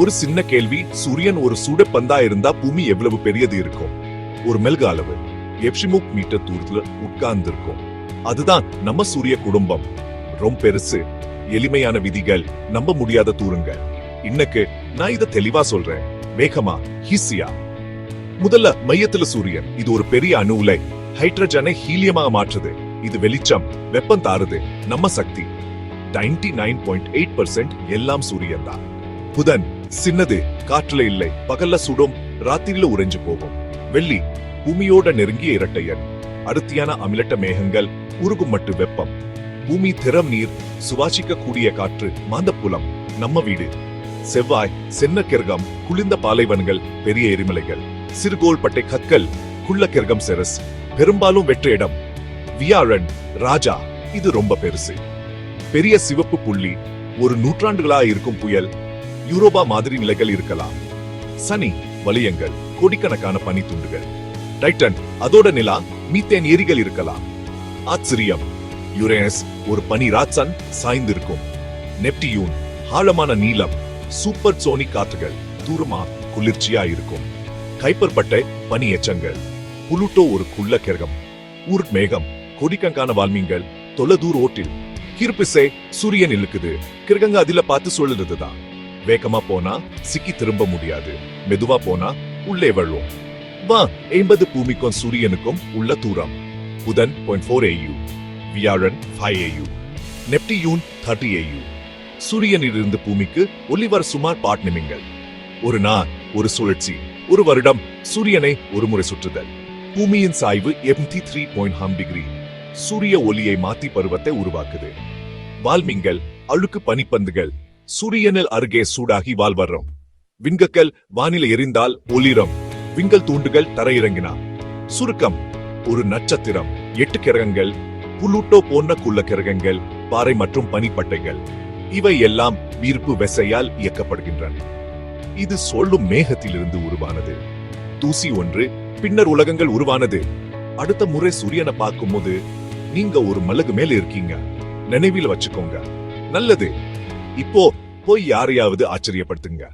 ஒரு சின்ன கேள்வி சூரியன் ஒரு சுட பந்தா இருந்தா பூமி எவ்வளவு பெரியது இருக்கும்? ஒரு மெல்க அளவு. எப்சிமுக் மீட்டர் தூரத்துல உட்கார்ந்து இருக்கும் அதுதான் நம்ம சூரிய குடும்பம். ரொம்ப பெருசு. எளிமையான விதிகள். நம்ப முடியாத தூருங்க. இன்னைக்கு நான் இத தெளிவா சொல்றேன். வேகமா ஹீசியா முதல்ல மையத்துல சூரியன். இது ஒரு பெரிய அணு உலை. ஹைட்ரஜனை ஹீலியமாக மாற்றுது. இது வெளிச்சம். வெப்பம் தாருது. நம்ம சக்தி. 99.8% நைன் பாயிண்ட் எயிட் பர்சன்ட் எல்லாம் சூரியன் தான். புதன். சின்னது காற்றுல இல்லை பகல்ல சுடும் ராத்திரில உறைஞ்சு போகும். வெள்ளி பூமியோட நெருங்கிய இரட்டையன். அடர்த்தியான அமிலட்ட மேகங்கள் உருகும் மட்டு வெப்பம். பூமி திறம் நீர் சுவாசிக்க கூடிய காற்று மாந்தப்புலம் நம்ம வீடு. செவ்வாய் சென்ன கிரகம் குளிர்ந்த பாலைவனங்கள் பெரிய எரிமலைகள். சிறுகோள்பட்டை கற்கள் குள்ள கிரகம் செரஸ். பெரும்பாலும் வெற்ற இடம். வியாழன் ராஜா இது ரொம்ப பெருசு. பெரிய சிவப்பு புள்ளி ஒரு நூற்றாண்டுகளா இருக்கும் புயல் யூரோபா மாதிரி நிலைகள் இருக்கலாம். சனி வலியங்கள் கோடிக்கணக்கான பனித்துண்டுகள் டைட்டன் அதோட நிலா மீத்தேன் ஏரிகள் இருக்கலாம். ஆச்சரியம். யுரேனஸ் ஒரு பனி ராட்சன் சாய்ந்திருக்கும். நெப்டியூன் ஆழமான நீளம் சூப்பர் சோனிக் காற்றுகள் தூரமா குளிர்ச்சியா இருக்கும். கைப்பர் பட்டை பனி எச்சங்கள். புளுட்டோ ஒரு குள்ள கிரகம். ஊர்ட் மேகம் கொடிக்கங்கான வால்மீன்கள் தொலைதூர் ஓட்டில். கிருப்பிசை சூரியன் இழுக்குது. கிரகங்க அதில பார்த்து சொல்லுறதுதான். வேகமா போனா சிக்கி திரும்ப முடியாது. மெதுவா போனா உள்ளே வழும் வா எண்பது பூமிக்கும் சூரியனுக்கும் உள்ள தூரம். புதன் பாயிண்ட் ஃபோர் ஏயு வியாழன் five AU Neptune thirty AU சூரியனிலிருந்து பூமிக்கு ஒளிவர் சுமார் பாட் நிமிங்கள் ஒரு நாள் ஒரு சுழற்சி ஒரு வருடம் சூரியனை ஒரு முறை சுற்றுதல். பூமியின் சாய்வு twenty three point hmm degree சூரிய ஒளியை மாத்தி பருவத்தை உருவாக்குது. வால்மிங்கள் அழுக்கு பனிப்பந்துகள் சூரியனில் அருகே சூடாகி வாழ்வர்றோம். விண்கக்கள் வானிலை எரிந்தால் ஒளிரம். விண்கல் தூண்டுகள் தரையிறங்கினா. சுருக்கம் ஒரு நட்சத்திரம் எட்டு கிரகங்கள் புளூட்டோ போன்ற குள்ள கிரகங்கள் பாறை மற்றும் பனிப்பட்டைகள். இவை எல்லாம் வீர்ப்பு வெசையால் இயக்கப்படுகின்றன. இது சொல்லும் மேகத்திலிருந்து உருவானது. தூசி ஒன்று பின்னர் உலகங்கள் உருவானது. அடுத்த முறை சூரியனை பார்க்கும்போது நீங்க ஒரு மலகு மேல இருக்கீங்க. நினைவில் வச்சுக்கோங்க. நல்லது. இப்போ போய் யாரையாவது ஆச்சரியப்படுத்துங்க.